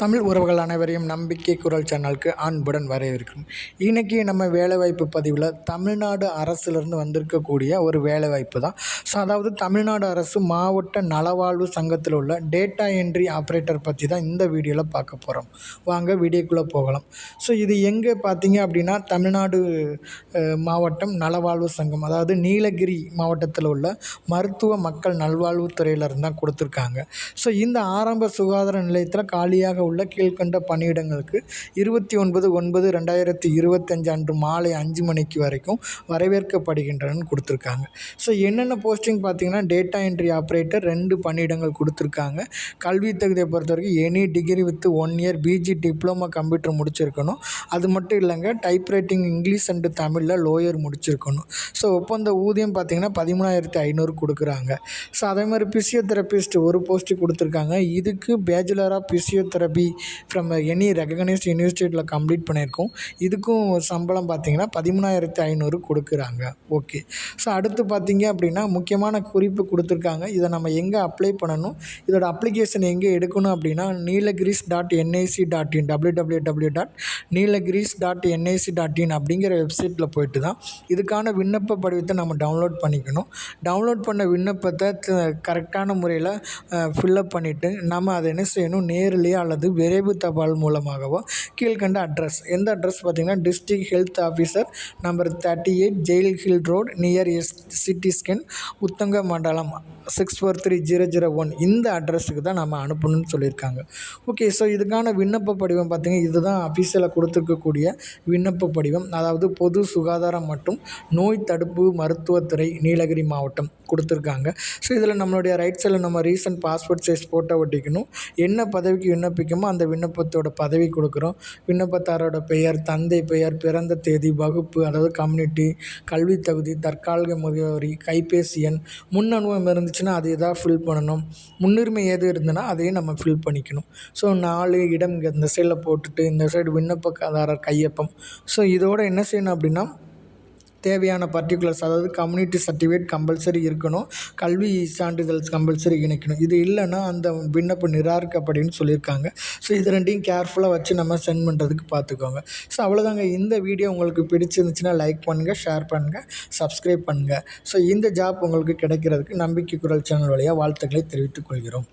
தமிழ் உறவுகள் அனைவரையும் நம்பிக்கை குரல் சேனலுக்கு அன்புடன் வரவேற்கிறோம். இன்றைக்கி நம்ம வேலைவாய்ப்பு பதிவில் தமிழ்நாடு அரசுலேருந்து வந்திருக்கக்கூடிய ஒரு வேலைவாய்ப்பு தான். ஸோ அதாவது தமிழ்நாடு அரசு மாவட்ட நலவாழ்வு சங்கத்தில் உள்ள டேட்டா என்ட்ரி ஆப்ரேட்டர் பற்றி தான் இந்த வீடியோவில் பார்க்க போகிறோம் வாங்க வீடியோக்குள்ளே போகலாம். ஸோ இது எங்கே பார்த்தீங்க அப்படின்னா தமிழ்நாடு மாவட்டம் நலவாழ்வு சங்கம் அதாவது நீலகிரி மாவட்டத்தில் உள்ள மருத்துவ மக்கள் நல்வாழ்வுத்துறையிலிருந்து தான் கொடுத்துருக்காங்க. ஸோ இந்த ஆரம்ப சுகாதார நிலையத்தில் காலியாக உள்ள கீழ்கண்ட பணியிடங்களுக்கு இருபத்தி ஒன்பது ஒன்பது ரெண்டாயிரத்தி இருபத்தஞ்சு அன்று மாலை அஞ்சு மணிக்கு வரைக்கும் வரவேற்கப்படுகின்றனன்னு கொடுத்துருக்காங்க. ஸோ என்னென்ன போஸ்டிங் பார்த்தீங்கன்னா டேட்டா என்ட்ரி ஆப்ரேட்டர் ரெண்டு பணியிடங்கள் கொடுத்துருக்காங்க. கல்வி தகுதியை பொறுத்த வரைக்கும் any degree with one year PG diploma computer முடிச்சிருக்கணும். அது மட்டும் இல்லைங்க டைப்ரைட்டிங் இங்கிலீஷ் அண்டு தமிழில் லோயர் முடிச்சிருக்கணும். ஸோ ஒப்பந்த ஊதியம் பார்த்தீங்கன்னா பதிமூணாயிரத்தி ஐநூறு கொடுக்குறாங்க. ஸோ அதே மாதிரி பிசியோதெரபிஸ்ட் ஒரு போஸ்ட்டு கொடுத்துருக்காங்க. இதுக்கு bachelor of physiotherapy B from any recognised யூனிவர்சிட்டியில் கம்ப்ளீட் பண்ணியிருக்கோம். இதுக்கும் சம்பளம் பார்த்திங்கன்னா பதிமூணாயிரத்தி ஐநூறு கொடுக்குறாங்க. ஓகே ஸோ அடுத்து பார்த்திங்க அப்படின்னா முக்கியமான குறிப்பு கொடுத்துருக்காங்க. இதை நம்ம எங்கே அப்ளை பண்ணணும்? இதோட அப்ளிகேஷன் எங்கே எடுக்கணும் அப்படின்னா Nilgiris dot NIC dot in W W W dot Nilgiris dot NIC dot in அப்படிங்கிற வெப்சைட்டில் போயிட்டு தான் இதுக்கான விண்ணப்ப படிவத்தை நம்ம டவுன்லோட் பண்ணிக்கணும். டவுன்லோட் பண்ண விண்ணப்பத்தை கரெக்டான முறையில் ஃபில்லப் பண்ணிவிட்டு நம்ம அதை என்ன செய்யணும்? நேரிலேயே அல்லது விரைவு தபால் மூலமாகவோ கீழ்கண்ட அட்ரஸ் எந்த அட்ரஸ் பார்த்திங்கன்னா district health officer number thirty eight jail hill road near S city scan Udhagamandalam six four three zero zero one இந்த அட்ரஸுக்கு தான் நம்ம அனுப்பணும்னு சொல்லியிருக்காங்க. ஓகே ஸோ இதுக்கான விண்ணப்ப படிவம் பார்த்திங்கன்னா இதுதான் அஃபீஷியலாக கொடுத்துருக்கக்கூடிய விண்ணப்ப படிவம். அதாவது பொது சுகாதாரம் மற்றும் நோய் தடுப்பு மருத்துவத்துறை நீலகிரி மாவட்டம் கொடுத்துருக்காங்க. ஸோ இதில் நம்மளுடைய ரைட் சைடில் நம்ம ரீசன்ட் பாஸ்போர்ட் சைஸ் ஃபோட்டோ ஒட்டிக்கணும். என்ன பதவிக்கு விண்ணப்பிக்கும் அந்த விண்ணப்பத்தோட பதவி கொடுக்குறோம். விண்ணப்பத்தாரோட பெயர் தந்தை பெயர் பிறந்த தேதி வகுப்பு அதாவது கம்யூனிட்டி கல்வி தகுதி தற்காலிக முகவரி கைபேசி எண் முன் அனுபவம் இருந்துச்சுன்னா அதை எதாவது ஃபில் பண்ணணும். முன்னுரிமை எது இருந்ததுன்னா அதையும் நம்ம ஃபில் பண்ணிக்கணும். ஸோ நாலு இடம் இந்த சைடில் போட்டுட்டு இந்த சைடு விண்ணப்பதாரர் கையொப்பம். ஸோ இதோட என்ன செய்யணும் அப்படின்னா தேவையான பர்டிகுலர்ஸ் அதாவது கம்யூனிட்டி சர்டிஃபிகேட் கம்பல்சரி இருக்கணும் கல்வி சான்றிதழ் கம்பல்சரி இணைக்கணும். இது இல்லைன்னா அந்த விண்ணப்பம் நிராகரிக்கப்படின்னு சொல்லியிருக்காங்க. ஸோ இது ரெண்டையும் கேர்ஃபுல்லாக வச்சு நம்ம சென்ட் பண்ணுறதுக்கு பார்த்துக்கோங்க. ஸோ அவ்வளோதாங்க இந்த வீடியோ உங்களுக்கு பிடிச்சிருந்துச்சுன்னா லைக் பண்ணுங்கள் ஷேர் பண்ணுங்கள் சப்ஸ்கிரைப் பண்ணுங்கள் ஸோ இந்த ஜாப் உங்களுக்கு கிடைக்கிறதுக்கு நம்பிக்கை குரல் சேனல் வழியாக வாழ்த்துக்களை தெரிவித்துக் கொள்கிறோம்.